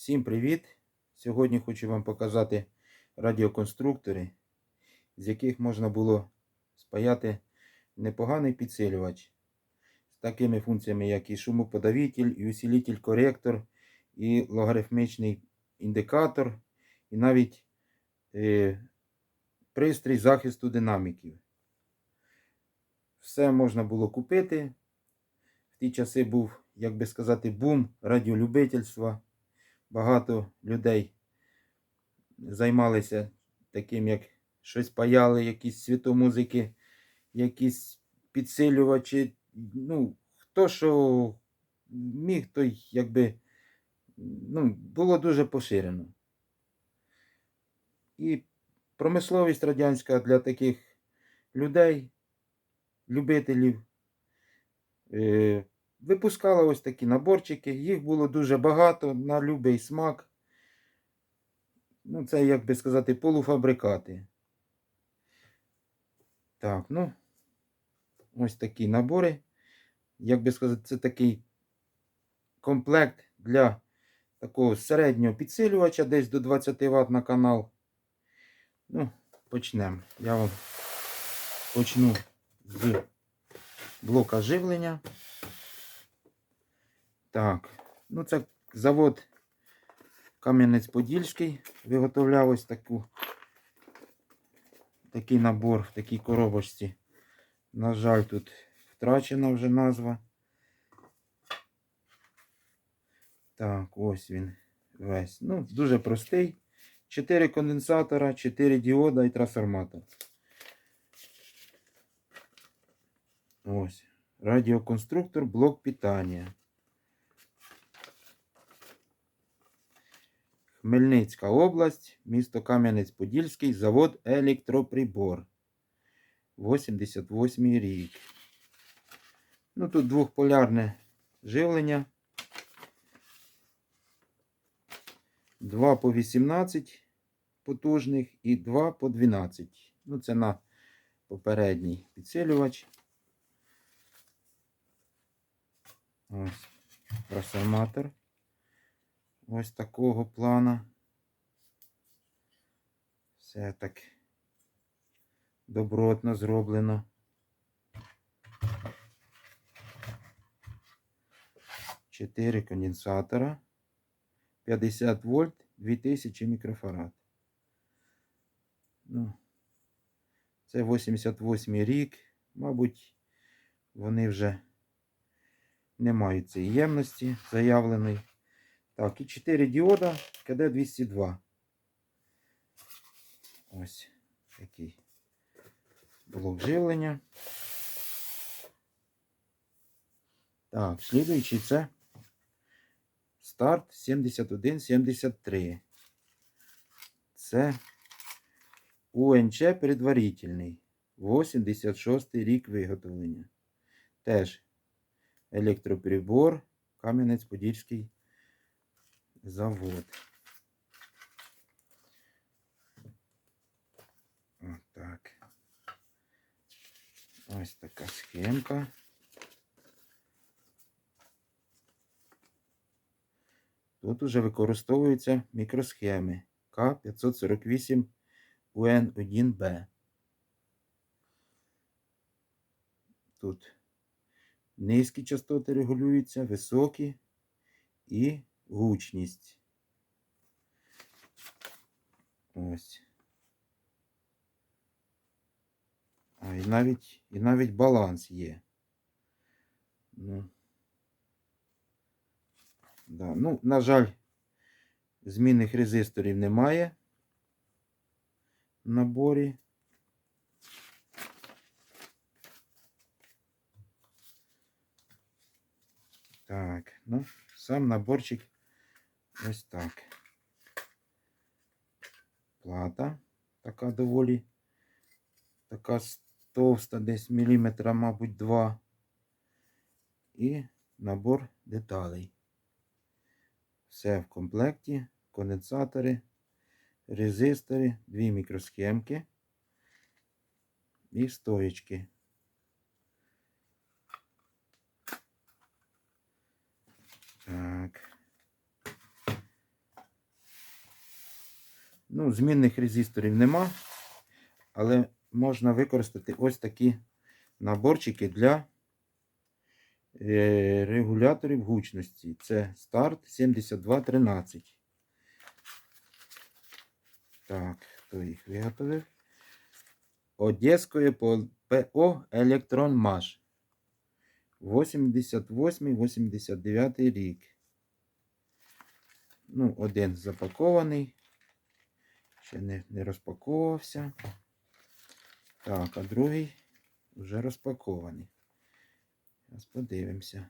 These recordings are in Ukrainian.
Всім привіт! Сьогодні хочу вам показати радіоконструктори, з яких можна було спаяти непоганий підсилювач з такими функціями, як і шумоподавитель, і усилитель коректор, і логарифмічний індикатор, і навіть е, пристрій захисту динаміків. Все можна було купити. В ті часи був, як би сказати, бум радіолюбительства. Багато людей займалися таким, як щось паяли, якісь світомузики, якісь підсилювачі. Ну, хто що міг, той якби ну, було дуже поширено. І промисловість радянська для таких людей, любителів, е, випускала ось такі наборчики. Їх було дуже багато на любий смак. Ну, це, як би сказати, полуфабрикати. Так, ну, ось такі набори. Як би сказати, це такий комплект для такого середнього підсилювача, десь до 20 Вт на канал. Ну, почнемо. Я вам почну з блока живлення. Так, ну це завод Кам'янець-Подільський виготовляв ось таку, такий набор в такій коробочці. На жаль, тут втрачена вже назва. Так, ось він весь. Ну, дуже простий. 4 конденсатора, 4 діода і трансформатор. Ось. Радіоконструктор, блок питання. Хмельницька область, місто Кам'янець-Подільський, завод Електроприбор. 88 рік. Ну, тут двохполярне живлення. 2 по 18 потужних і 2 по 12. Ну, це на попередній підсилювач. Ось трансформатор. Ось такого плана. Все так добротно зроблено. Чотири конденсатора. 50 вольт, 2000 мікрофарад. Ну, це 88 рік. Мабуть, вони вже не мають цієї ємності заявленої. Так, і 4 діода КД-202. Ось такий блок живлення. Так, слідуючий це старт 7173. Це УНЧ предварительний. 86 рік виготовлення. Теж електроприбор, Кам'янець-Подільський завод. Отак. Ось така схемка. Тут уже використовуються мікросхеми К548 УН1Б. Тут низькі частоти регулюються, високі і гучність. Ось. А і навіть, і навіть баланс є. Ну. Да. Ну, на жаль, змінних резисторів немає в наборі. Так, ну, сам наборчик ось так. Плата така доволі така товста, десь міліметра, мабуть, два. І набор деталей. Все в комплекті, конденсатори, резистори, дві мікросхемки і стоєчки. Так. Ну, змінних резисторів нема, але можна використати ось такі наборчики для е, регуляторів гучності. Це старт 7213. Так, хто їх виготовив? Одеської ПО Електронмаш. 88-89 рік. Ну, один запакований. Ще не, не розпаковувався. Так, а другий вже розпакований. Зараз подивимося.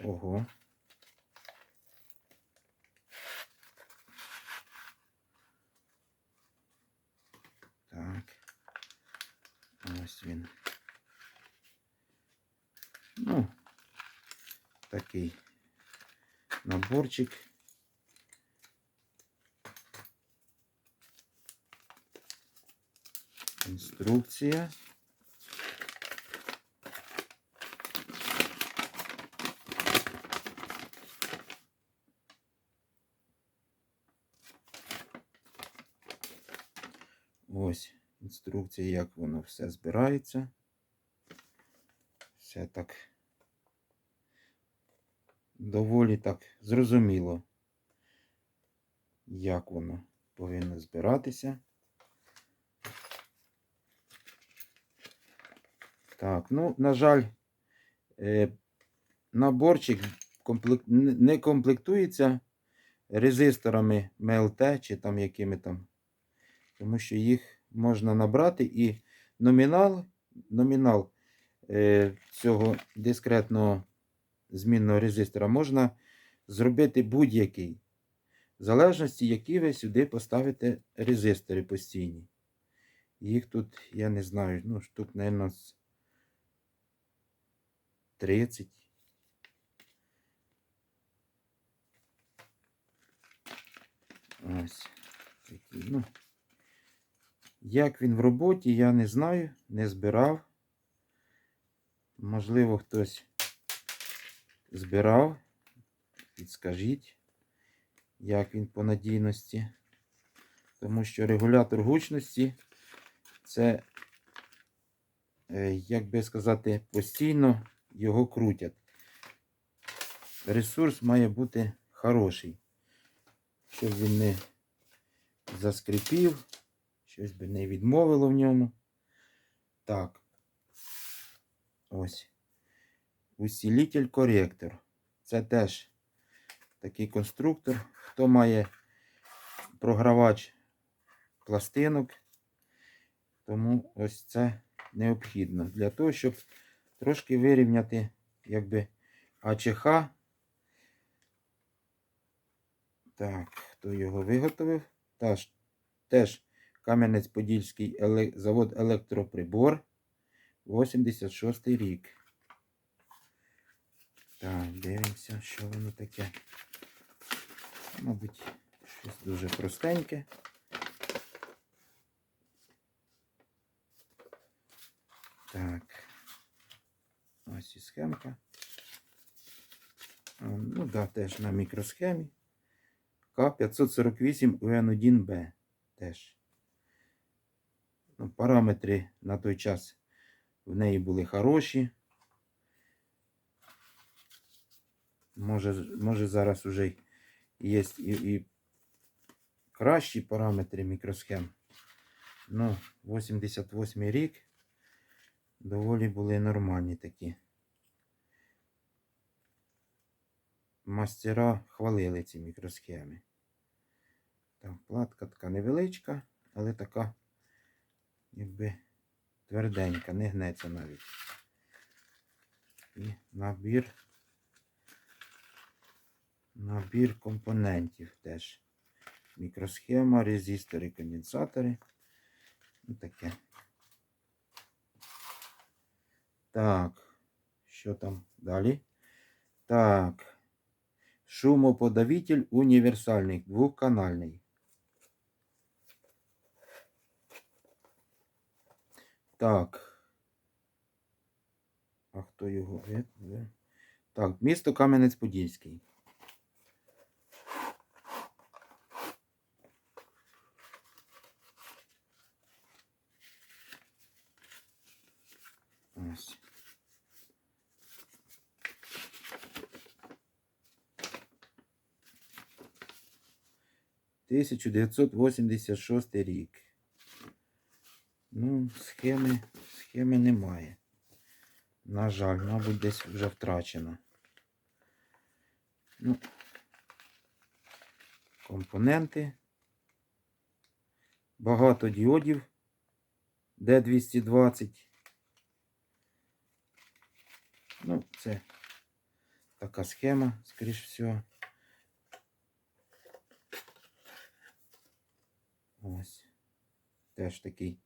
Ого. Так. Ось він. Ну, такий наборчик. Інструкція. Ось інструкція, як воно все збирається. Все так доволі так зрозуміло, як воно повинно збиратися. Так, ну, на жаль, е, наборчик не комплектується резисторами МЛТ чи там якими там. Тому що їх можна набрати і номінал, номінал е, цього дискретного змінного резистора можна зробити будь-який. В залежності, які ви сюди поставите резистори постійні. Їх тут, я не знаю, ну, штук, мабуть, 30. Ось такі, ну. Як він в роботі, я не знаю, не збирав. Можливо, хтось збирав. Підскажіть, як він по надійності. Тому що регулятор гучності це, е, як би сказати, постійно його крутять. Ресурс має бути хороший, щоб він не заскрипів. Щось би не відмовило в ньому. Так. Ось. Усилитель коректор. Це теж такий конструктор. Хто має програвач пластинок, тому ось це необхідно. Для того, щоб трошки вирівняти, якби АЧХ. Так, хто його виготовив? Теж, теж Кам'янець-Подільський еле... завод електроприбор. 86 рік. Так, дивимося, що воно таке. Мабуть, щось дуже простеньке. Так. Ось і схемка. Ну да, теж на мікросхемі. К548 УН1Б теж. Ну, параметри на той час в неї були хороші. Може, може зараз вже є і, і кращі параметри мікросхем. Ну, 88 рік доволі були нормальні такі. Мастера хвалили ці мікросхеми. Так, платка така невеличка, але така якби тверденька, не гнеться навіть. І набір. Набір компонентів теж. Мікросхема, резистори, конденсатори. Ну таке. Так, що там далі? Так. Шумоподавитель універсальний, двохканальний. Так. А хто його? Е, е. Так, місто Кам'янець-Подільський. 1986 рік. Ну, схеми, схеми немає. На жаль, мабуть, десь вже втрачено. Ну, компоненти. Багато діодів. D220. Ну, це така схема, скоріш всього. Ось. Теж такий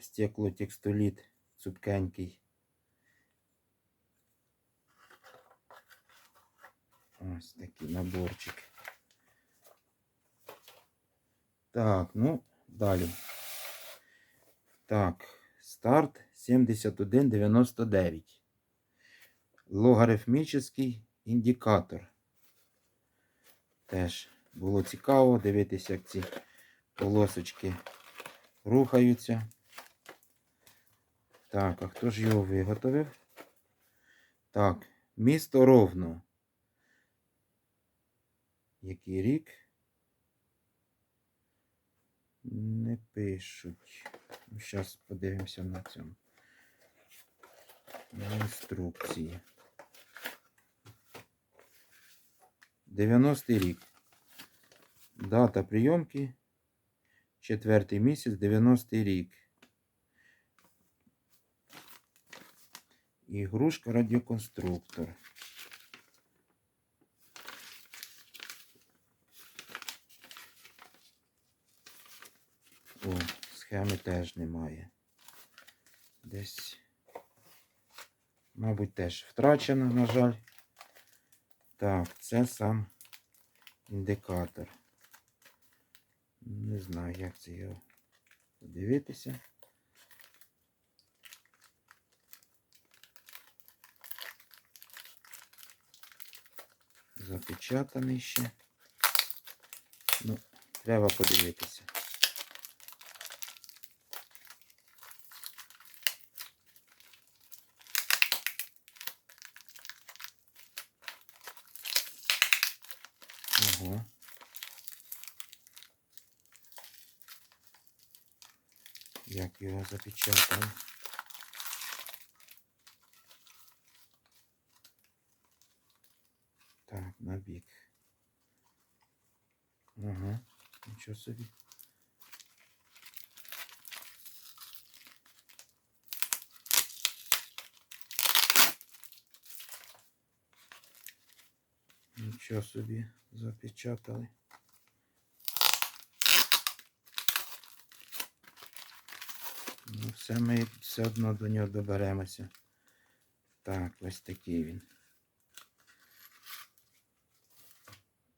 стеклотекстоліт цупкенький. Ось такий наборчик. Так, ну, далі. Так, старт 7199. Логарифмічний індикатор. Теж було цікаво дивитися, як ці полосочки рухаються. Так, а хто ж його виготовив? Так, місто Ровно. Який рік? Не пишуть. Зараз подивимося на цьому. На інструкції. 90-й рік. Дата прийомки. Четвертий місяць, 90-й рік. Ігрушка радіоконструктор. О, схеми теж немає. Десь, мабуть, теж втрачено, на жаль. Так, це сам індикатор. Не знаю, як це його подивитися. Запечатаний ще. Ну, треба подивитися. його запечатали. Так, на бік. Ага, нічого собі. Нічого собі запечатали. Все ми все одно до нього доберемося. Так, ось такий він.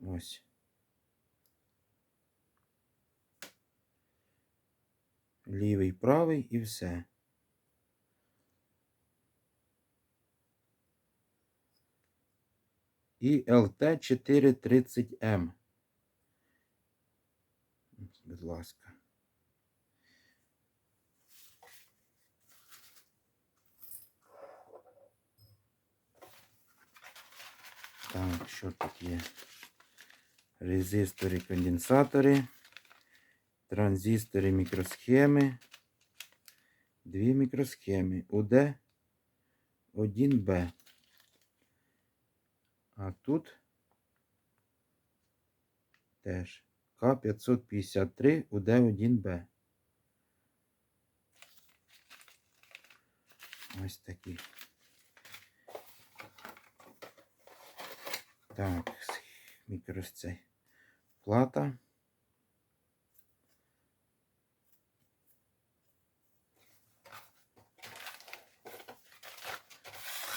Ось. Лівий, правий і все. І ЛТ430М. Будь ласка. Так, що тут є? Резистори, конденсатори, транзистори, мікросхеми. Дві мікросхеми. УД 1Б. А тут теж К553 УД1Б. Ось такі. Так, мікрос цей плата.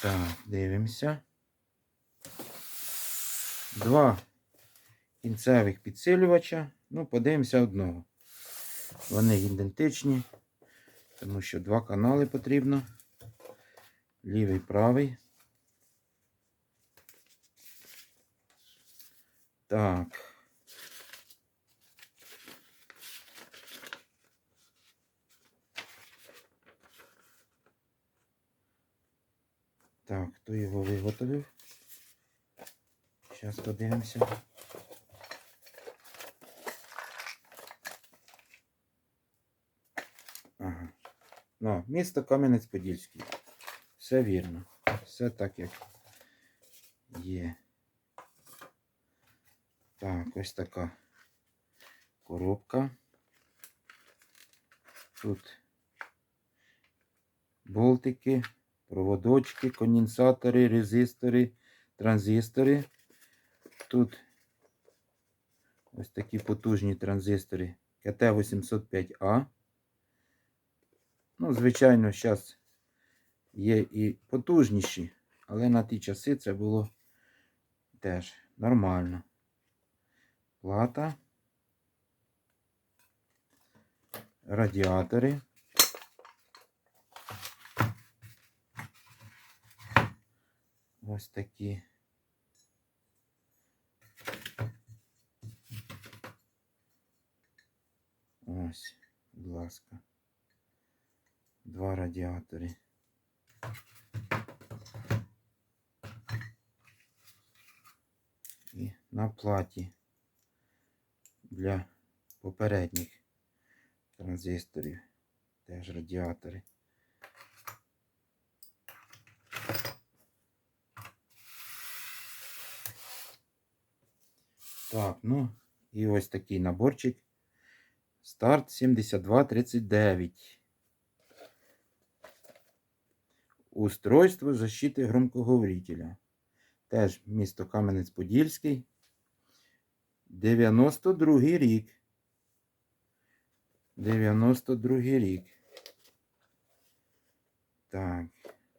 Так, дивимося. Два кінцевих підсилювача. Ну, подивимося одного. Вони ідентичні, тому що два канали потрібно. Лівий, правий. Так. Так, хто його виготовив? Зараз подивимося. Ага. Ну, місто Кам'янець-Подільський. Все вірно. Все так, як є. Так, ось така коробка. Тут болтики, проводочки, конденсатори, резистори, транзистори. Тут ось такі потужні транзистори КТ-805А. Ну, звичайно, зараз є і потужніші, але на ті часи це було теж нормально. Плата. Радіатори. Ось такі. Ось, будь ласка. Два радіатори. І на платі Для попередніх транзисторів теж радіатори. Так, ну і ось такий наборчик. Старт 7239. Устройство защити громкоговорителя. Теж місто Кам'янець-Подільський. 92 рік. 92 рік. Так,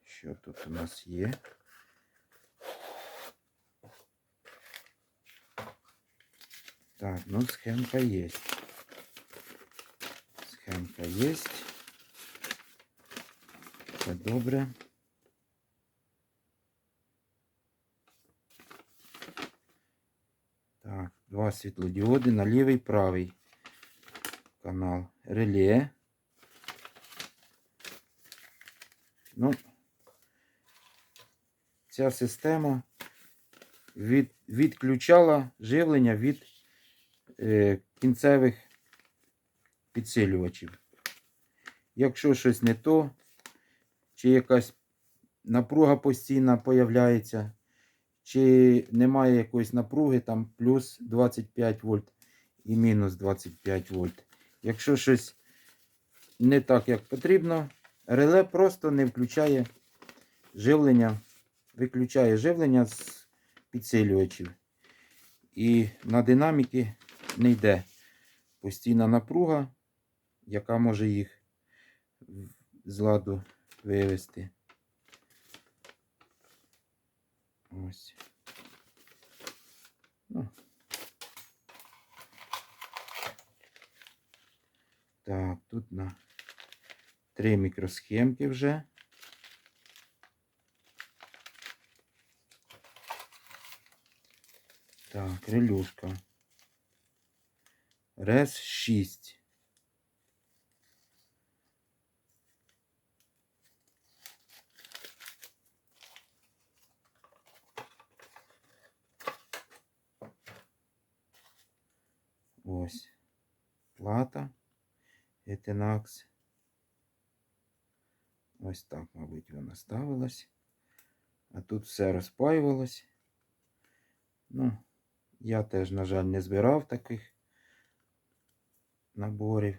що тут у нас є? Так, ну схемка есть. Схемка есть. Це добре. Два світлодіоди на лівий правий канал. Реле. Ну, ця система від, відключала живлення від е, кінцевих підсилювачів. Якщо щось не то, чи якась напруга постійна появляється, чи немає якоїсь напруги, там плюс 25 вольт і мінус 25 вольт. Якщо щось не так, як потрібно, реле просто не включає живлення, виключає живлення з підсилювачів. І на динаміки не йде постійна напруга, яка може їх з ладу вивести. Ось. Ну. Так, тут на три мікросхемки вже. Так, релюшка. Рез 6. Плата. Етенакс. Ось так, мабуть, вона ставилась. А тут все розпаювалось. Ну, я теж, на жаль, не збирав таких наборів.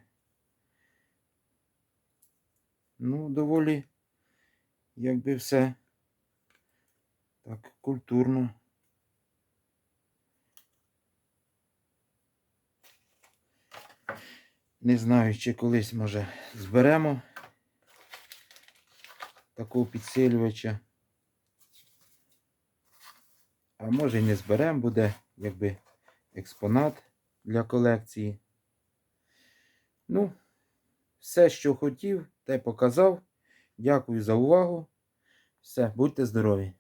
Ну, доволі, якби все так культурно. Не знаю, чи колись, може, зберемо такого підсилювача. А може і не зберемо, буде якби експонат для колекції. Ну, все, що хотів, те показав. Дякую за увагу. Все, будьте здорові!